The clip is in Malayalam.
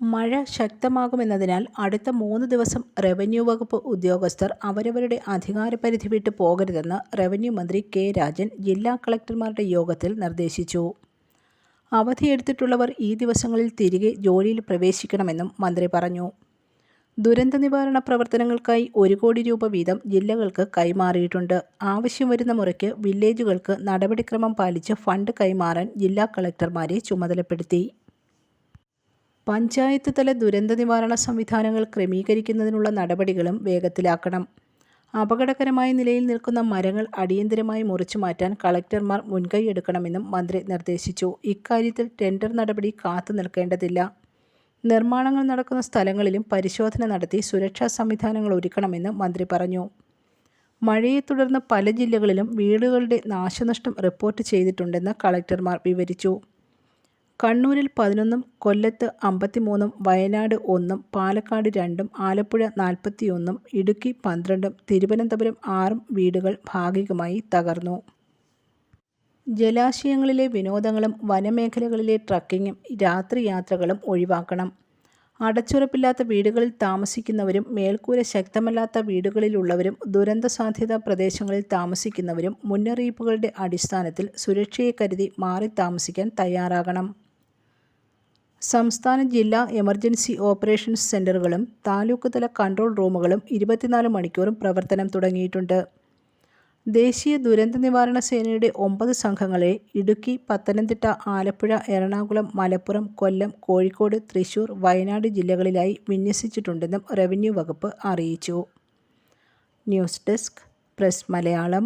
മഴ ശക്തമാകുമെന്നതിനാൽ അടുത്ത മൂന്ന് ദിവസം റവന്യൂ വകുപ്പ് ഉദ്യോഗസ്ഥർ അവരവരുടെ അധികാരപരിധി വിട്ടു പോകരുതെന്ന് റവന്യൂ മന്ത്രി കെ രാജൻ ജില്ലാ കളക്ടർമാരുടെ യോഗത്തിൽ നിർദ്ദേശിച്ചു. അവധിയെടുത്തിട്ടുള്ളവർ ഈ ദിവസങ്ങളിൽ തിരികെ ജോലിയിൽ പ്രവേശിക്കണമെന്നും മന്ത്രി പറഞ്ഞു. ദുരന്ത നിവാരണ പ്രവർത്തനങ്ങൾക്കായി ഒരു കോടി രൂപ വീതം ജില്ലകൾക്ക് കൈമാറിയിട്ടുണ്ട്. ആവശ്യം വരുന്ന മുറയ്ക്ക് വില്ലേജുകൾക്ക് നടപടിക്രമം പാലിച്ച് ഫണ്ട് കൈമാറാൻ ജില്ലാ കളക്ടർമാരെ ചുമതലപ്പെടുത്തി. പഞ്ചായത്ത് തല ദുരന്ത നിവാരണ സംവിധാനങ്ങൾ ക്രമീകരിക്കുന്നതിനുള്ള നടപടികളും വേഗത്തിലാക്കണം. അപകടകരമായ നിലയിൽ നിൽക്കുന്ന മരങ്ങൾ അടിയന്തരമായി മുറിച്ചുമാറ്റാൻ കളക്ടർമാർ മുൻകൈ എടുക്കണമെന്നും മന്ത്രി നിർദ്ദേശിച്ചു. ഇക്കാര്യത്തിൽ ടെൻഡർ നടപടി കാത്തു നിൽക്കേണ്ടതില്ല നിർമ്മാണങ്ങൾ നടക്കുന്ന സ്ഥലങ്ങളിലും പരിശോധന നടത്തി സുരക്ഷാ സംവിധാനങ്ങൾ ഒരുക്കണമെന്ന് മന്ത്രി പറഞ്ഞു. മഴയെ തുടർന്ന് പല ജില്ലകളിലും വീടുകളുടെ നാശനഷ്ടം റിപ്പോർട്ട് ചെയ്തിട്ടുണ്ടെന്ന് കളക്ടർമാർ വിവരിച്ചു. കണ്ണൂരിൽ പതിനൊന്നും കൊല്ലത്ത് അമ്പത്തിമൂന്നും വയനാട് ഒന്നും പാലക്കാട് രണ്ടും ആലപ്പുഴ നാൽപ്പത്തിയൊന്നും ഇടുക്കി പന്ത്രണ്ടും തിരുവനന്തപുരം ആറും വീടുകൾ ഭാഗികമായി തകർന്നു. ജലാശയങ്ങളിലെ വിനോദങ്ങളും വനമേഖലകളിലെ ട്രക്കിങ്ങും രാത്രിയാത്രകളും ഒഴിവാക്കണം. അടച്ചുറപ്പില്ലാത്ത വീടുകളിൽ താമസിക്കുന്നവരും മേൽക്കൂര ശക്തമല്ലാത്ത വീടുകളിലുള്ളവരും ദുരന്ത സാധ്യതാ പ്രദേശങ്ങളിൽ താമസിക്കുന്നവരും മുന്നറിയിപ്പുകളുടെ അടിസ്ഥാനത്തിൽ സുരക്ഷയെ കരുതി മാറി താമസിക്കാൻ തയ്യാറാകണം. സംസ്ഥാന ജില്ലാ എമർജൻസി ഓപ്പറേഷൻസ് സെന്ററുകളും താലൂക്ക് തല കൺട്രോൾ റൂമുകളും ഇരുപത്തിനാല് മണിക്കൂറും പ്രവർത്തനം തുടങ്ങിയിട്ടുണ്ട്. ദേശീയ ദുരന്ത നിവാരണ സേനയുടെ ഒമ്പത് സംഘങ്ങളെ ഇടുക്കി, പത്തനംതിട്ട, ആലപ്പുഴ, എറണാകുളം, മലപ്പുറം, കൊല്ലം, കോഴിക്കോട്, തൃശൂർ, വയനാട് ജില്ലകളിലായി വിന്യസിച്ചിട്ടുണ്ടെന്നും റവന്യൂ വകുപ്പ് അറിയിച്ചു. News desk press Malayalam